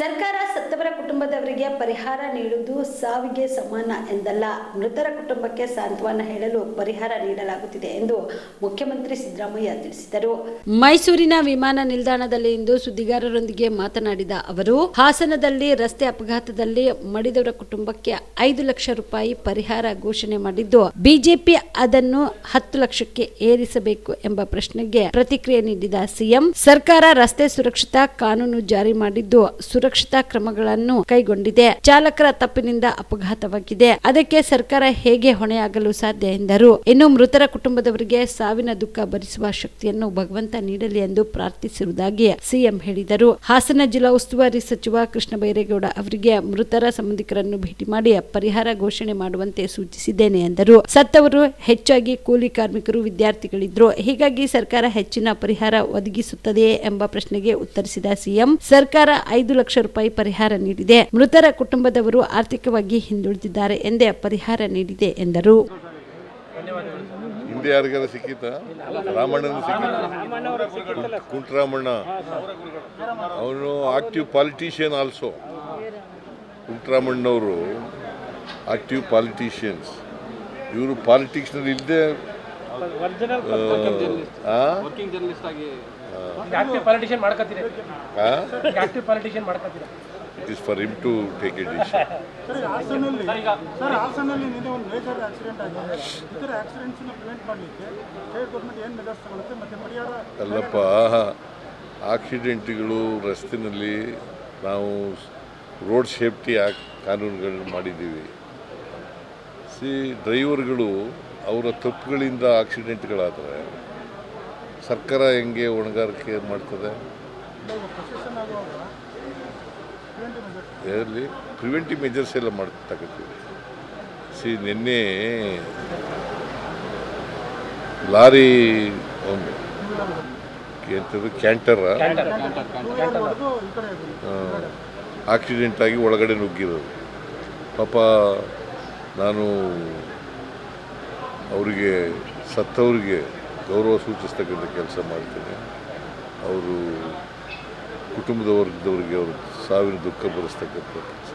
ಸರ್ಕಾರ ಸತ್ತವರ ಕುಟುಂಬದವರಿಗೆ ಪರಿಹಾರ ನೀಡುವುದು ಸಾವಿಗೆ ಸಮಾನ ಎಂದಲ್ಲ. ಮೃತರ ಕುಟುಂಬಕ್ಕೆ ಸಾಂತ್ವನ ಹೇಳಲು ಪರಿಹಾರ ನೀಡಲಾಗುತ್ತಿದೆ ಎಂದು ಮುಖ್ಯಮಂತ್ರಿ ಸಿದ್ದರಾಮಯ್ಯ ತಿಳಿಸಿದರು. ಮೈಸೂರಿನ ವಿಮಾನ ನಿಲ್ದಾಣದಲ್ಲಿ ಇಂದು ಸುದ್ದಿಗಾರರೊಂದಿಗೆ ಮಾತನಾಡಿದ ಅವರು, ಹಾಸನದಲ್ಲಿ ರಸ್ತೆ ಅಪಘಾತದಲ್ಲಿ ಮಡಿದವರ ಕುಟುಂಬಕ್ಕೆ ಐದು ಲಕ್ಷ ರೂಪಾಯಿ ಪರಿಹಾರ ಘೋಷಣೆ ಮಾಡಿದ್ದು, ಬಿಜೆಪಿ ಅದನ್ನು ಹತ್ತು ಲಕ್ಷಕ್ಕೆ ಏರಿಸಬೇಕು ಎಂಬ ಪ್ರಶ್ನೆಗೆ ಪ್ರತಿಕ್ರಿಯೆ ನೀಡಿದ ಸಿಎಂ, ಸರ್ಕಾರ ರಸ್ತೆ ಸುರಕ್ಷತಾ ಕಾನೂನು ಜಾರಿ ಮಾಡಿದ್ದು ಸುರಕ್ಷತಾ ಕ್ರಮಗಳನ್ನು ಕೈಗೊಂಡಿದೆ. ಚಾಲಕರ ತಪ್ಪಿನಿಂದ ಅಪಘಾತವಾಗಿದೆ. ಅದಕ್ಕೆ ಸರ್ಕಾರ ಹೇಗೆ ಹೊಣೆಯಾಗಲು ಸಾಧ್ಯ ಎಂದರು. ಇನ್ನು ಮೃತರ ಕುಟುಂಬದವರಿಗೆ ಸಾವಿನ ದುಃಖ ಭರಿಸುವ ಶಕ್ತಿಯನ್ನು ಭಗವಂತ ನೀಡಲಿ ಎಂದು ಪ್ರಾರ್ಥಿಸಿರುವುದಾಗಿ ಸಿಎಂ ಹೇಳಿದರು. ಹಾಸನ ಜಿಲ್ಲಾ ಉಸ್ತುವಾರಿ ಸಚಿವ ಕೃಷ್ಣ ಬೈರೇಗೌಡ ಅವರಿಗೆ ಮೃತರ ಸಂಬಂಧಿಕರನ್ನು ಭೇಟಿ ಮಾಡಿ ಪರಿಹಾರ ಘೋಷಣೆ ಮಾಡುವಂತೆ ಸೂಚಿಸಿದ್ದೇನೆ ಎಂದರು. ಸತ್ತವರು ಹೆಚ್ಚಾಗಿ ಕೂಲಿ ಕಾರ್ಮಿಕರು, ವಿದ್ಯಾರ್ಥಿಗಳಿದ್ರು. ಹೀಗಾಗಿ ಸರ್ಕಾರ ಹೆಚ್ಚಿನ ಪರಿಹಾರ ಒದಗಿಸುತ್ತದೆಯೇ ಎಂಬ ಪ್ರಶ್ನೆಗೆ ಉತ್ತರಿಸಿದ ಸಿಎಂ, ಸರ್ಕಾರ ಐದು ಲಕ್ಷ ರೂಪಾಯಿ ಪರಿಹಾರ ನೀಡಿದೆ. ಮೃತರ ಕುಟುಂಬದವರು ಆರ್ಥಿಕವಾಗಿ ಹಿಂದುಳಿದಿದ್ದಾರೆ ಎಂದೇ ಪರಿಹಾರ ನೀಡಿದೆ ಎಂದರು. ಹಿಂದೆ ಯಾರಿಗಾರ ಸಿಕ್ಕಿತ ರಾಮಣ್ಣನ ಸಿಕ್ಕಿತ್ತ? ಕುಂಟರಾಮಣ್ಣ. ಅವನು ಆಕ್ಟಿವ್ ಪಾಲಿಟಿಷಿಯನ್ ಆಲ್ಸೋ ಕುಂಟರಾಮಣ್ಣವರು ಆಕ್ಟಿವ್ ಪಾಲಿಟಿಷಿಯನ್ಸ್ ಇವರು ಪಾಲಿಟಿಕ್ಸ್ನಲ್ಲಿ ಇಲ್ಲದೆ it is for him to take a decision ಅಲ್ಲಪ್ಪ ಆಕ್ಸಿಡೆಂಟ್ಗಳು ರಸ್ತೆನಲ್ಲಿ ನಾವು ರೋಡ್ ಸೇಫ್ಟಿ ಆ ಕಾನೂನುಗಳನ್ನು ಮಾಡಿದ್ದೀವಿ. ಸಿ ಡ್ರೈವರ್ಗಳು ಅವರ ತಪ್ಪುಗಳಿಂದ ಆಕ್ಸಿಡೆಂಟ್ಗಳಾದರೆ ಸರ್ಕಾರ ಹೆಂಗೆ ಹೊಣೆಗಾರಿಕೆ ಮಾಡ್ತದೆ? ಇದರಲ್ಲಿ ಪ್ರಿವೆಂಟಿವ್ ಮೆಜರ್ಸ್ ಎಲ್ಲ ಮಾಡ್ತಕ್ಕಂಥದ್ದು. ಸಿ, ನಿನ್ನೆ ಲಾರಿ ಒಂದು ಎಂಥದ್ದು ಕ್ಯಾಂಟರ? ಆಕ್ಸಿಡೆಂಟಾಗಿ ಒಳಗಡೆ ನುಗ್ಗಿರೋದು. ಪಾಪ ನಾನು ಅವರಿಗೆ, ಸತ್ತವರಿಗೆ ಗೌರವ ಸೂಚಿಸ್ತಕ್ಕಂಥ ಕೆಲಸ ಮಾಡ್ತೇನೆ. ಅವರು ಕುಟುಂಬದ ವರ್ಗದವರಿಗೆ ಅವರು ಸಾವಿನ ದುಃಖ ಬರೆಸ್ತಕ್ಕಂಥ ಕೆಲಸ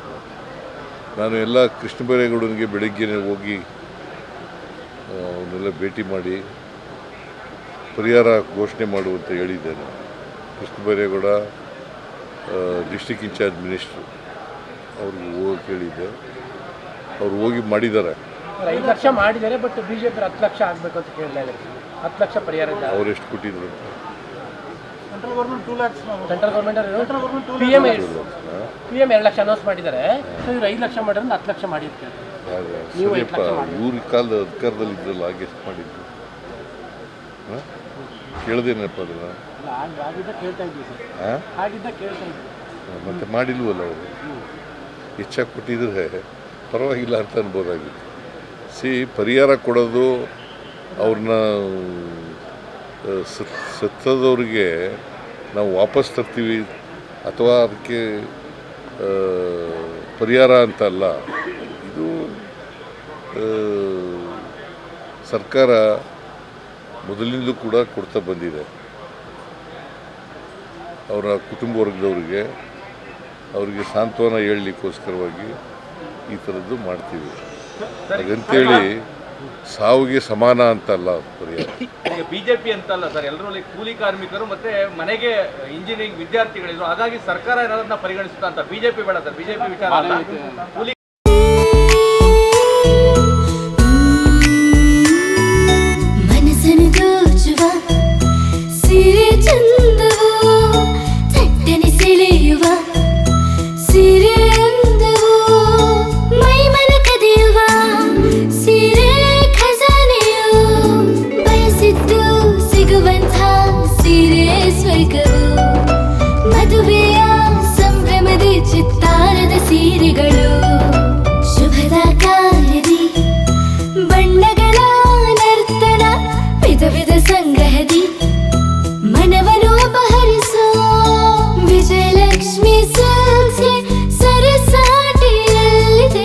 ನಾನು ಎಲ್ಲ ಕೃಷ್ಣ ಬೈರೇಗೌಡನಿಗೆ ಬೆಳಗ್ಗೆನೇ ಹೋಗಿ ಅವನ್ನೆಲ್ಲ ಭೇಟಿ ಮಾಡಿ ಪರಿಹಾರ ಘೋಷಣೆ ಮಾಡುವಂತ ಹೇಳಿದ್ದೇನೆ. Krishna Byregowda district in charge minister, ಅವ್ರಿಗೆ ಹೋಗಿ ಕೇಳಿದ್ದೆ ಅವ್ರು ಹೋಗಿ ಮಾಡಿದ್ದಾರೆ. ಐದು ಲಕ್ಷ ಮಾಡಿದ್ದಾರೆ ಬಟ್ ಬಿಜೆಪಿ ಹತ್ತು ಲಕ್ಷ ಆಗ್ಬೇಕು ಅಂತ ಕೇಳ್ತಾ ಇದ್ದಾರೆ. ಹತ್ತು ಲಕ್ಷ ಪರಿಹಾರ ಅವ್ರು ಎಷ್ಟು ಕೊಟ್ಟಿದ್ರು? Central government two lakhs central government central government to P M? P M ಎರಡು ಲಕ್ಷ ಅನೌನ್ಸ್ ಮಾಡಿದ್ದಾರೆ. ಸೊ ಇವ್ರು ಐದು ಲಕ್ಷ ಮಾಡಿದ್ರೆ ಹತ್ತು ಲಕ್ಷ ಮಾಡಿರ್ತಾರೆ ಯಾರು? ನೀವು? ಇವ್ರ ಕಾಲದ ಅಧಿಕಾರದಲ್ಲಿ ಇದ್ರಲ್ಲ ಹಾಗೆ ಎಷ್ಟು ಮಾಡಿದ್ರು? ಕೇಳ್ದೇನಪ್ಪ ಅದನ್ನ ಕೇಳ್ತಾ ಇದ್ವಿ ಸರ್. ಹಾಂ? ಕೇಳ್ತಾ ಮತ್ತೆ ಮಾಡಿಲ್ವಲ್ಲ ಅವರು? ಹೆಚ್ಚಾಗಿ ಕೊಟ್ಟಿದ್ರೆ ಪರವಾಗಿಲ್ಲ ಅಂತ ಅನ್ಬೋದಾಗಿತ್ತು. ಸಿ ಪರಿಹಾರ ಕೊಡೋದು ಅವ್ರನ್ನ ಸತ್ತದವ್ರಿಗೆ ನಾವು ವಾಪಸ್ ತರ್ತೀವಿ ಅಥವಾ ಅದಕ್ಕೆ ಪರಿಹಾರ ಅಂತ ಅಲ್ಲ. ಇದು ಸರ್ಕಾರ ಮೊದಲಿಂದಲೂ ಕೂಡ ಕೊಡ್ತಾ ಬಂದಿದೆ. ಅವರ ಕುಟುಂಬ ವರ್ಗದವ್ರಿಗೆ, ಅವರಿಗೆ ಸಾಂತ್ವನ ಹೇಳಲಿಕ್ಕೋಸ್ಕರವಾಗಿ ಈ ಥರದ್ದು ಮಾಡ್ತೀವಿ. ಹಾಗಂತೇಳಿ ಸಾವಿಗೆ ಸಮಾನ ಅಂತಲ್ಲ ಪರಿಹಾರ ಈಗ ಬಿಜೆಪಿ ಅಂತಲ್ಲ ಸರ್ ಎಲ್ಲರೂ ಲೈಕ್ ಕೂಲಿ ಕಾರ್ಮಿಕರು ಮತ್ತೆ ಮನೆಗೆ ಇಂಜಿನಿಯರಿಂಗ್ ವಿದ್ಯಾರ್ಥಿಗಳಿದ್ರು ಹಾಗಾಗಿ ಸರ್ಕಾರ ಏನಾದ್ರೂ ಪರಿಗಣಿಸುತ್ತಾ ಅಂತ. ಬಿಜೆಪಿ ಬೇಡ ಸರ್ ಬಿಜೆಪಿ ವಿಚಾರ ಅಲ್ಲ. ಕೂಲಿ ವಿಧ ಸಂಗ್ರಹದಿ. ಮನವನು ಅಪಹರಿಸೋ ವಿಜಯಲಕ್ಷ್ಮಿ ಸಿಲ್ಕ್ಸ್ಗೆ ಸರಸಾಟಿಯಲ್ಲಿದೆ.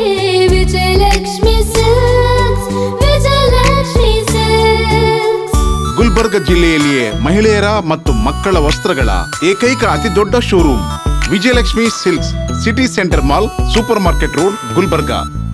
ವಿಜಯಲಕ್ಷ್ಮಿ ಸಿಲ್ಕ್ಸ್ ವಿಜಯಲಕ್ಷ್ಮಿ ಸಿಲ್ಕ್ಸ್ ಗುಲ್ಬರ್ಗ ಜಿಲ್ಲೆಯಲ್ಲಿಯೇ ಮಹಿಳೆಯರ ಮತ್ತು ಮಕ್ಕಳ ವಸ್ತ್ರಗಳ ಏಕೈಕ ಅತಿ ದೊಡ್ಡ showroom. Vijayalakshmi silks city centre mall, super market road, Gulbarga.